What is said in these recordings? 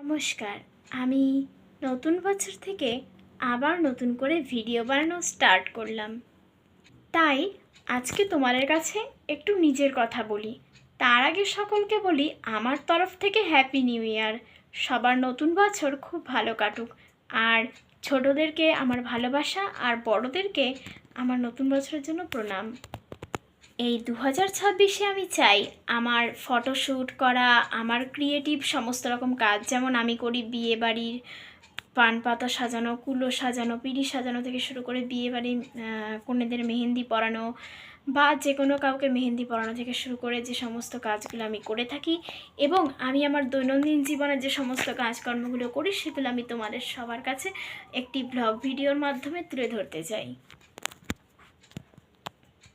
নমস্কার, আমি নতুন বছর থেকে আবার নতুন করে ভিডিও বানানো স্টার্ট করলাম। তাই আজকে তোমাদের কাছে একটু নিজের কথা বলি। তার আগে সকলকে বলি, আমার তরফ থেকে হ্যাপি নিউ ইয়ার সবার নতুন বছর খুব ভালো কাটুক। আর ছোটদেরকে আমার ভালোবাসা আর বড়দেরকে আমার নতুন বছরের জন্য প্রণাম। এই দু হাজার ছাব্বিশে আমি চাই আমার ফটোশ্যুট করা, আমার ক্রিয়েটিভ সমস্ত রকম কাজ। যেমন আমি করি বিয়ে বাড়ির পান পাতা সাজানো, কুলো সাজানো, পিড়ি সাজানো থেকে শুরু করে বিয়ে বাড়ির কন্যাদের মেহেন্দি পরানো বা যে কোনো কাউকে মেহেন্দি পরানো থেকে শুরু করে যে সমস্ত কাজগুলো আমি করে থাকি এবং আমি আমার দৈনন্দিন জীবনে যে সমস্ত কাজকর্মগুলো করি সেগুলো আমি তোমাদের সবার কাছে একটি ব্লগ ভিডিওর মাধ্যমে তুলে ধরতে চাই।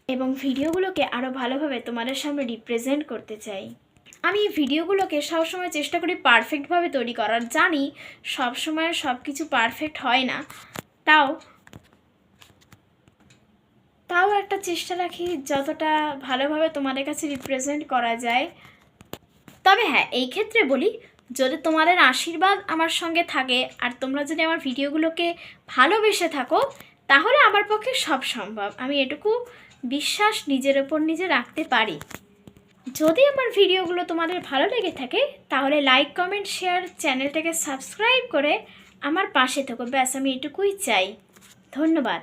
এবং ভিডিওগুলোকে আরও ভালোভাবে তোমাদের সামনে রিপ্রেজেন্ট করতে চাই। আমি এই ভিডিওগুলোকে সবসময় চেষ্টা করি পারফেক্টভাবে তৈরি করার। জানি সবসময় সব কিছু পারফেক্ট হয় না। তাও তাও একটা চেষ্টা রাখি যতটা ভালোভাবে তোমাদের কাছে রিপ্রেজেন্ট করা যায়। তবে হ্যাঁ এই ক্ষেত্রে বলি, যদি তোমাদের আশীর্বাদ আমার সঙ্গে থাকে আর তোমরা যদি আমার ভিডিওগুলোকে ভালোবেসে থাকো তাহলে আমার পক্ষে সব সম্ভব। আমি এটুকু বিশ্বাস নিজের ওপর নিজে রাখতে পারি। যদি আমার ভিডিওগুলো তোমাদের ভালো লেগে থাকে, তাহলে লাইক কমেন্ট শেয়ার চ্যানেলটাকে সাবস্ক্রাইব করে আমার পাশে থেকো। ব্যাস, আমি এটুকুই চাই। ধন্যবাদ।